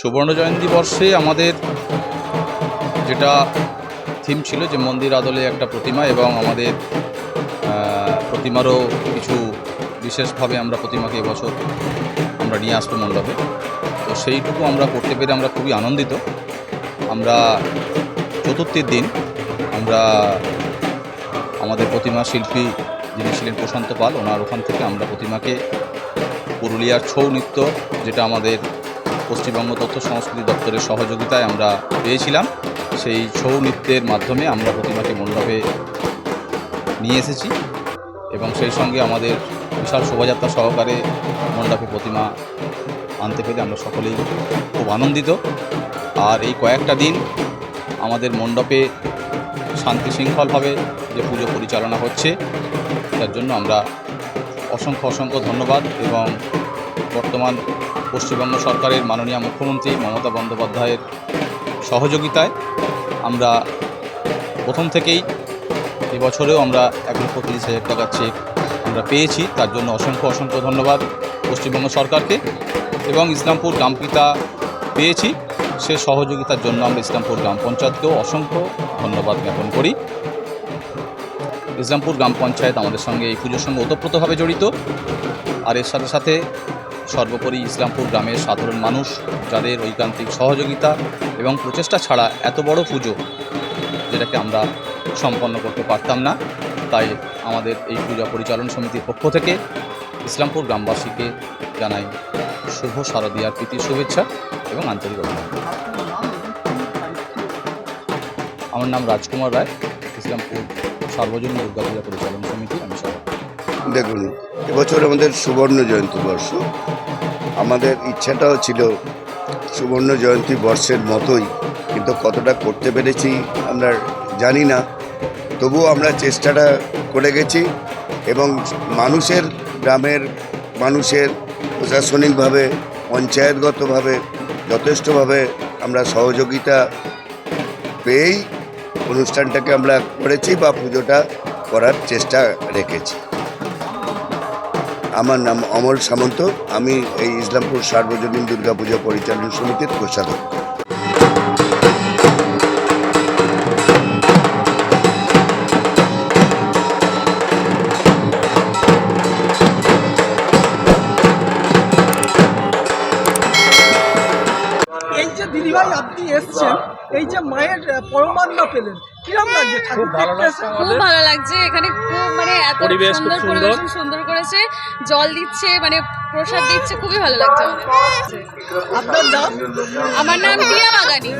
সুবর্ণ জয়ন্তী বর্ষে আমাদের যেটা থিম ছিল যে মন্দির আদলে একটা প্রতিমা এবং আমাদের প্রতিমারও কিছু বিশেষভাবে আমরা প্রতিমাকে এবছর আমরা নিয়ে আসব মণ্ডপে। তো সেইটুকু আমরা করতে পেরে আমরা খুবই আনন্দিত। আমরা চতুর্থীর দিন আমরা আমাদের প্রতিমা শিল্পী যিনি ছিলেন প্রশান্ত পাল, ওনার ওখান থেকে আমরা প্রতিমাকে পুরুলিয়ার ছৌ নৃত্য, যেটা আমাদের পশ্চিমবঙ্গ তথ্য সংস্কৃতি দপ্তরের সহযোগিতায় আমরা পেয়েছিলাম। সেই ছৌ নৃত্যের মাধ্যমে আমরা প্রতিমাকে মণ্ডপে নিয়ে এসেছি এবং সেই সঙ্গে আমাদের বিশাল শোভাযাত্রা সহকারে মণ্ডপে প্রতিমা আনতে পেরে আমরা সকলেই খুব আনন্দিত। আর এই কয়েকটা দিন আমাদের মণ্ডপে শান্তি শৃঙ্খলভাবে যে পুজো পরিচালনা হচ্ছে, তার জন্য আমরা অসংখ্য অসংখ্য ধন্যবাদ এবং বর্তমান পশ্চিমবঙ্গ সরকারের মাননীয় মুখ্যমন্ত্রী মমতা বন্দ্যোপাধ্যায়ের সহযোগিতায় আমরা প্রথম থেকেই এবছরেও আমরা এক লক্ষ তিরিশ হাজার টাকার চেক আমরা পেয়েছি। তার জন্য অসংখ্য অসংখ্য ধন্যবাদ পশ্চিমবঙ্গ সরকারকে এবং ইসলামপুর গ্রামপিতা পেয়েছি। সে সহযোগিতার জন্য আমরা ইসলামপুর গ্রাম পঞ্চায়েতকেও অসংখ্য ধন্যবাদ জ্ঞাপন করি। ইসলামপুর গ্রাম পঞ্চায়েত আমাদের সঙ্গে এই পুজোর সঙ্গে ওতপ্রোতভাবে জড়িত। আর এর সাথে সাথে সর্বোপরি ইসলামপুর গ্রামের সাধারণ মানুষ, যাদের ঐকান্তিক সহযোগিতা এবং প্রচেষ্টা ছাড়া এত বড় পুজো যেটাকে আমরা সম্পন্ন করতে পারতাম না, তাই আমাদের এই পূজা পরিচালন সমিতির পক্ষ থেকে ইসলামপুর গ্রামবাসীকে জানাই শুভ শারদীয়ার প্রীতি শুভেচ্ছা এবং আন্তরিক আমার নাম রাজকুমার রায়, ইসলামপুর সার্বজনীন দুর্গাপূজা পরিচালন সমিতির আমি সভাপতি। দেখুন এবছর আমাদের সুবর্ণ জয়ন্তী বর্ষ। আমাদের ইচ্ছাটাও ছিল সুবর্ণ জয়ন্তী বর্ষের মতোই, কিন্তু কতটা করতে পেরেছি আমরা জানি না। তবুও আমরা চেষ্টাটা করে গেছি এবং মানুষের গ্রামের মানুষের প্রশাসনিকভাবে, পঞ্চায়েতগতভাবে যথেষ্টভাবে আমরা সহযোগিতা পেয়েই অনুষ্ঠানটাকে আমরা করেছি বা পুজোটা করার চেষ্টা রেখেছি। আমার নাম অমল সামন্ত। আমি এই ইসলামপুর সার্বজনীন দুর্গাপূজা পরিচালনা সমিতির কোষাধ্যক্ষ। দিদিভাই আপনি এসছেন। এই যে মায়ের পরমান্ন পেলেন। কিরম লাগছে ঠাকুর দেখতে? খুব ভালো লাগছে। এখানে খুব মানে এত পরিবেশ সুন্দর সুন্দর। পরিবেশ সুন্দর করেছে। জল দিচ্ছে মানে প্রসাদ দিচ্ছে। খুবই ভালো লাগছে আমাদের। আপনার নাম? আমার নাম টিয়া বাগানি।